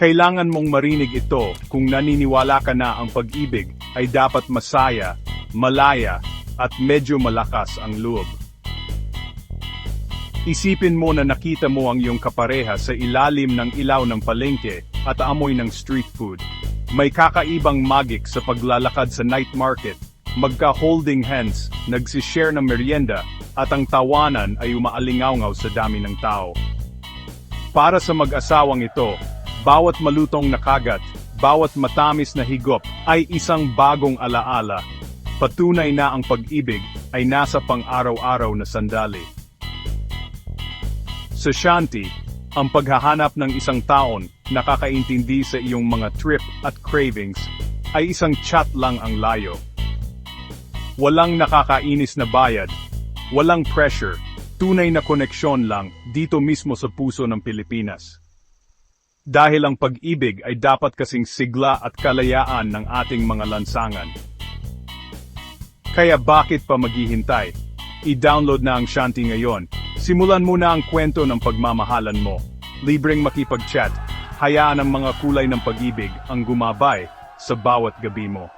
Kailangan mong marinig ito kung naniniwala ka na ang pag-ibig ay dapat masaya, malaya, at medyo malakas ang loob. Isipin mo na nakita mo ang iyong kapareha sa ilalim ng ilaw ng palengke at amoy ng street food. May kakaibang magic sa paglalakad sa night market, magka-holding hands, nagsishare ng merienda, at ang tawanan ay umaalingawngaw sa dami ng tao. Para sa mag-asawang ito, bawat malutong na kagat, bawat matamis na higop ay isang bagong alaala. Patunay na ang pag-ibig ay nasa pang-araw-araw na sandali. Sa Shanti, ang paghahanap ng isang taon nakakaintindi sa iyong mga trip at cravings ay isang chat lang ang layo. Walang nakakainis na bayad, walang pressure, tunay na koneksyon lang dito mismo sa puso ng Pilipinas. Dahil ang pag-ibig ay dapat kasing sigla at kalayaan ng ating mga lansangan. Kaya bakit pa maghihintay? I-download na ang Shanti ngayon. Simulan mo na ang kwento ng pagmamahalan mo. Libreng makipag-chat. Hayaan ang mga kulay ng pag-ibig ang gumabay sa bawat gabi mo.